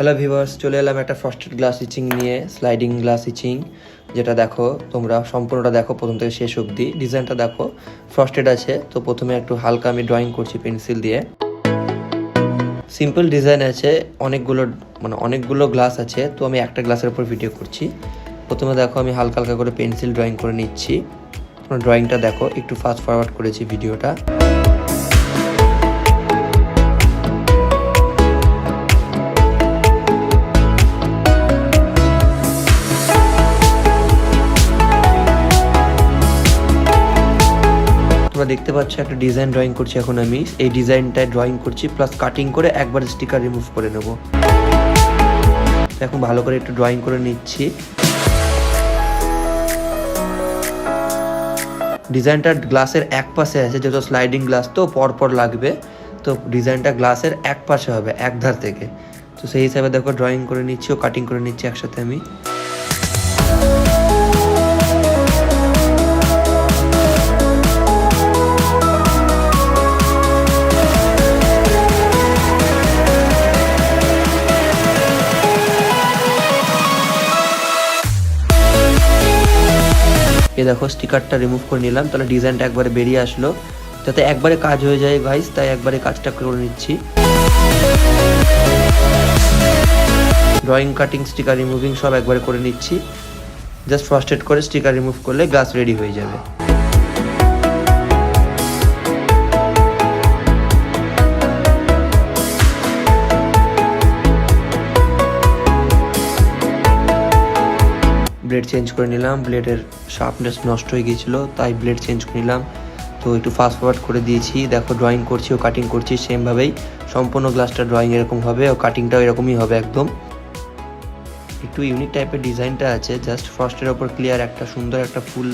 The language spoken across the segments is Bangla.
হ্যালো ভিভার্স চলে এলাম একটা ফ্রস্টেড গ্লাস ইচিং নিয়ে স্লাইডিং গ্লাস ইচিং যেটা দেখো, তোমরা সম্পূর্ণটা দেখো প্রথম থেকে শেষ অবধি। ডিজাইনটা দেখো ফ্রস্টেড আছে, তো প্রথমে একটু হালকা আমি ড্রয়িং করছি পেন্সিল দিয়ে। সিম্পল ডিজাইন আছে, অনেকগুলো মানে অনেকগুলো গ্লাস আছে, তো আমি একটা গ্লাসের উপর ভিডিও করছি। প্রথমে দেখো, আমি হালকা হালকা করে পেন্সিল ড্রয়িং করে নিচ্ছি। ড্রয়িংটা দেখো, একটু ফাস্ট ফরওয়ার্ড করেছি ভিডিওটা দেখতে পাচ্ছ, একটা ডিজাইন ড্রয়িং করছি এখন আমি। এই ডিজাইনটায় ড্রয়িং করছি প্লাস কাটিং করে একবার স্টিকার রিমুভ করে নেব। এখন ভালো করে একটু ড্রয়িং করে নিচ্ছি। ডিজাইনটা গ্লাসের এক পাশে আছে, যেহেতু স্লাইডিং গ্লাস তো পর পর লাগবে। তো ডিজাইনটা গ্লাসের এক পাশে হবে, এক ধার থেকে। তো সেই হিসাবে দেখো ড্রয়িং করে নিচ্ছি, ও কাটিং করে নিচ্ছি একসাথে আমি। এ দেখো স্টিকারটা রিমুভ করে নিলাম। তাহলে ডিজাইনটা একবারে বেরিয়ে আসলো। যাতে একবারে কাজ হয়ে যায় ভাইস তাই একবারে কাজটা করে নিচ্ছি। ড্রয়িং কাটিং স্টিকার রিমুভিং সব একবারে করে নিচ্ছি। জাস্ট ফার্স্ট এড করে স্টিকার রিমুভ করলে গ্লাস রেডি হয়ে যাবে। ব্লেড চেঞ্জ করে নিলাম ব্লেডের শার্পনেস নষ্ট হয়ে গিয়েছিল, তাই ব্লেড চেঞ্জ করে নিলাম। তো একটু ফাস্ট ফরওয়ার্ড করে দিয়েছি, দেখো ড্রয়িং করছি ও কাটিং করছি সেমভাবেই সম্পূর্ণ গ্লাসটা ড্রয়িং এরকম হবে, ও কাটিংটাও এরকমই হবে একদম। একটু ইউনিক টাইপের ডিজাইনটা আছে জাস্ট ফার্স্টের ওপর ক্লিয়ার একটা সুন্দর একটা ফুল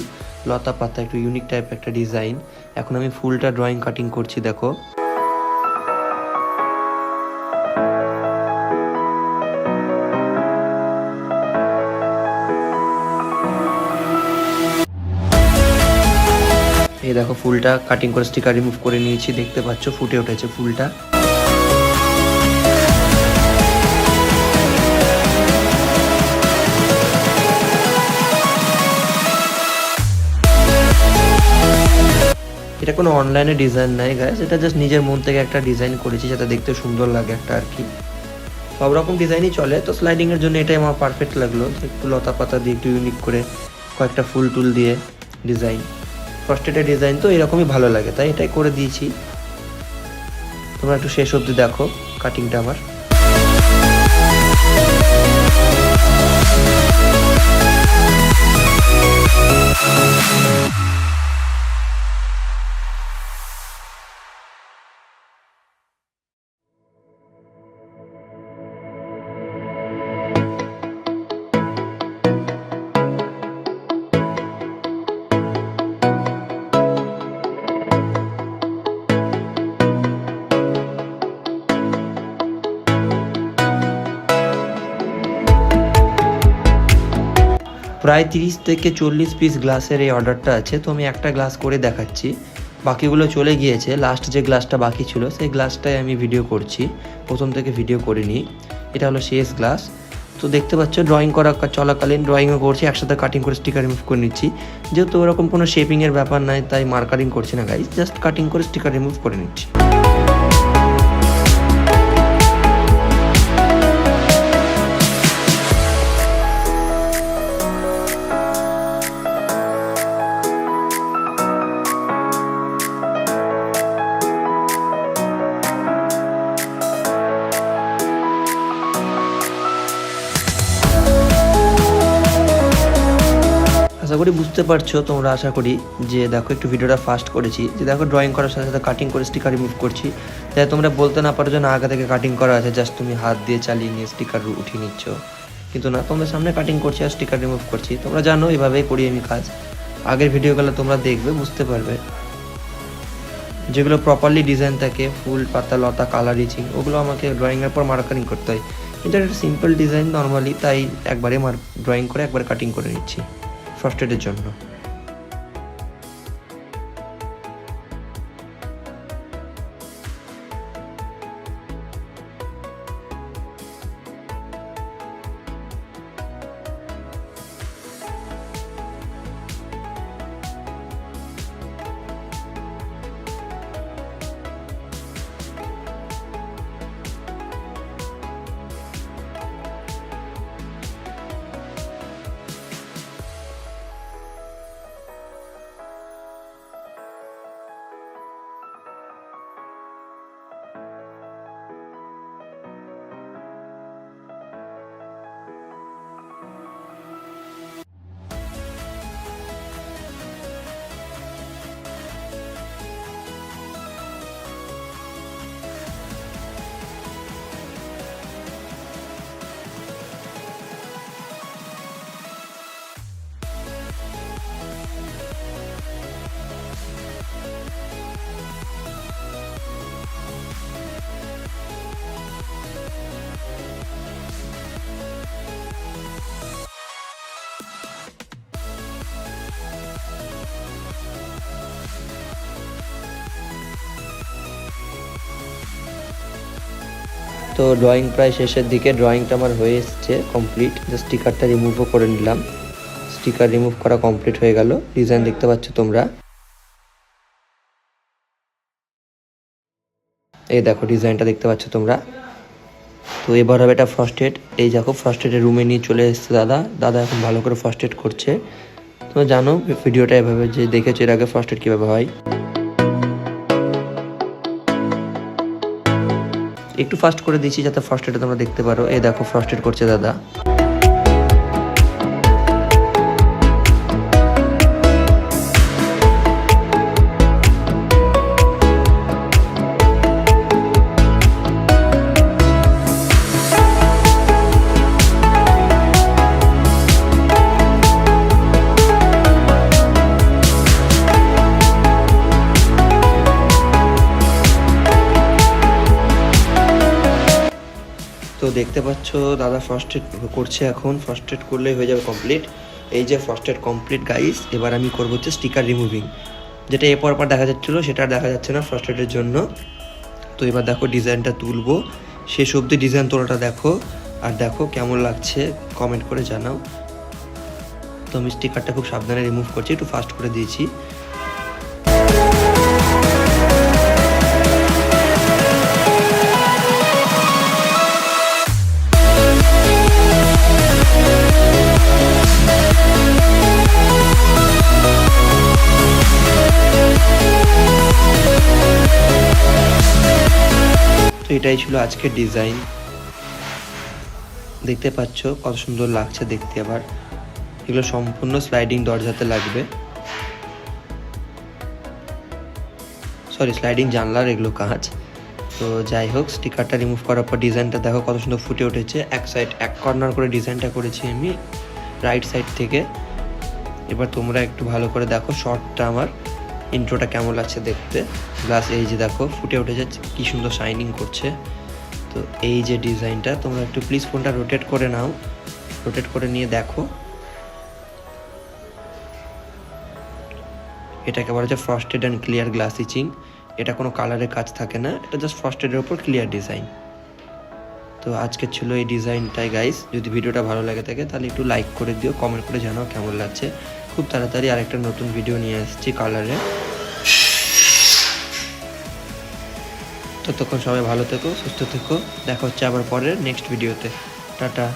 লতা পাতা, একটু ইউনিক টাইপের একটা ডিজাইন এখন আমি ফুলটা ড্রয়িং কাটিং করছি, দেখো। এই দেখো ফুলটা কাটিং করে স্টিকার রিমুভ করে নিয়েছি, দেখতে পাচ্ছ, ফুটে উঠেছে ফুলটা। এটা কোনো অনলাইনে ডিজাইন নাই গাইস এটা জাস্ট নিজের মন থেকে একটা ডিজাইন করেছি, যাতে দেখতে সুন্দর লাগে একটা আর কি। সব রকম ডিজাইনই চলে, তো স্লাইডিং এর জন্য এটাই আমার পারফেক্ট লাগল একটু লতা পাতা দিয়ে একটু ইউনিক করে কয়েকটা ফুল টুল দিয়ে ডিজাইন ফ্রস্টেডের ডিজাইন তো এরকমই ভালো লাগে, তাই এটাই করে দিয়েছি। তোমরা একটু শেষ অবধি দেখো কাটিংটা আমার। প্রায় তিরিশ থেকে চল্লিশ পিস গ্লাসের এই অর্ডারটা আছে। তো আমি একটা গ্লাস করে দেখাচ্ছি। বাকিগুলো চলে গিয়েছে। লাস্ট যে গ্লাসটা বাকি ছিল, সেই গ্লাসটাই আমি ভিডিও করছি। প্রথম থেকে ভিডিও করিনি এটা হলো শেষ গ্লাস তো দেখতে পাচ্ছ ড্রয়িং করা চলাকালীন ড্রয়িংও করছি। একসাথে কাটিং করে স্টিকার রিমুভ করে নিচ্ছি। যেহেতু ওরকম কোনো শেপিংয়ের ব্যাপার নাই, তাই মার্কারিং করছি না গাইজ জাস্ট কাটিং করে স্টিকার রিমুভ করে নিচ্ছি। করি বুঝতে পারছ তোমরা, আশা করি, যে দেখো একটু ভিডিওটা ফাস্ট করেছি। যে দেখো ড্রয়িং করার সাথে সাথে কাটিং করে স্টিকার রিমুভ করছি। যাতে তোমরা বলতে না পারো যে না, আগে থেকে কাটিং করা আছে জাস্ট তুমি হাত দিয়ে চালিয়ে নিয়ে স্টিকার উঠিয়ে নিচ্ছ। কিন্তু না, তোমাদের সামনে কাটিং করছি আর স্টিকার রিমুভ করছি। তোমরা জানো, এভাবেই করি আমি কাজ। আগের ভিডিওগুলো তোমরা দেখবে, বুঝতে পারবে। যেগুলো প্রপারলি ডিজাইন থাকে, ফুল পাতা, লতা কালার ইচিং ওগুলো আমাকে ড্রয়িংয়ের পর মার্কারিং করতে হয়। কিন্তু একটা সিম্পল ডিজাইন নর্মালি তাই একবারে মার ড্রয়িং করে একবার কাটিং করে নিচ্ছি। ফ্রস্টেডের জন্য। তো ড্রয়িং প্রায় শেষের দিকে ড্রয়িংটা আমার হয়ে এসছে কমপ্লিট যে স্টিকারটা রিমুভও করে নিলাম। স্টিকার রিমুভ করা কমপ্লিট হয়ে গেল। ডিজাইন দেখতে পাচ্ছ তোমরা। এই দেখো ডিজাইনটা দেখতে পাচ্ছ তোমরা। তো এবার হবে এটা ফ্রস্টেড এই দেখো ফ্রস্টেডের রুমে নিয়ে চলে এসেছে দাদা। দাদা এখন ভালো করে ফ্রস্টেড করছে। তোমরা জানো ভিডিওটা এভাবে যে দেখেছ, এর আগে ফ্রস্টেড কীভাবে হয়? একটু ফাস্ট করে দিচ্ছি যাতে ফ্রস্টেডটা তোমরা দেখতে পারো। এই দেখো ফ্রস্টেড করছে দাদা। দেখতে পাচ্ছ, দাদা ফার্স্ট এড করছে এখন। ফার্স্ট এড করলেই হয়ে যাবে কমপ্লিট এই যে ফার্স্ট এড কমপ্লিট গাইস এবার আমি করব হচ্ছে স্টিকার রিমুভিং যেটা এরপর পর দেখা যাচ্ছিল, সেটা আর দেখা যাচ্ছে না ফার্স্ট এডের জন্য। তো এবার দেখো ডিজাইনটা তুলবো। শেষ অবধি ডিজাইন তোলাটা দেখো। আর দেখো কেমন লাগছে কমেন্ট করে জানাও। তো আমি স্টিকারটা খুব সাবধানে রিমুভ করছি, একটু ফাস্ট করে দিয়েছি। এটাই ছিল আজকের ডিজাইন দেখতে পাচ্ছ, কত সুন্দর লাগছে দেখতে আবার। এগুলো সম্পূর্ণ স্লাইডিং দরজাতে লাগবে। সরি স্লাইডিং জানলার এগুলো কাজ তো যাই হোক স্টিকারটা রিমুভ করার পর ডিজাইনটা দেখো কত সুন্দর ফুটে উঠেছে। এক সাইড এক কর্নার করে ডিজাইনটা করেছি আমি রাইট সাইড থেকে। এবার তোমরা একটু ভালো করে দেখো শর্টটা আমার। ইন্ট্রোটা কেমন লাগছে দেখতে। প্লাস এই যে দেখো, ফুটে উঠেছে, কি সুন্দর শাইনিং করছে। তো এই যে ডিজাইনটা তোমরা একটু প্লিজ ফোনটা রোটেট করে নাও। রোটেট করে নিয়ে দেখো। এটাকে বলা হচ্ছে frosted and clear glass etching এটা কোনো কালারের কাজ থাকে না, এটা জাস্ট ফ্রস্টেডের ওপর ক্লিয়ার ডিজাইন তো আজকে ছিল এই ডিজাইনটাই গাইস যদি ভিডিওটা ভালো লাগে থাকে, তাহলে একটু লাইক করে দিও কমেন্ট করে জানাও কেমন লাগছে। খুব তাড়াতাড়ি আরেকটা নতুন ভিডিও নিয়ে আসছি কালারে ততক্ষণ সবাই ভালো থেকো, সুস্থ থেকো। দেখা হচ্ছে আবার পরের নেক্সট ভিডিওতে টাটা।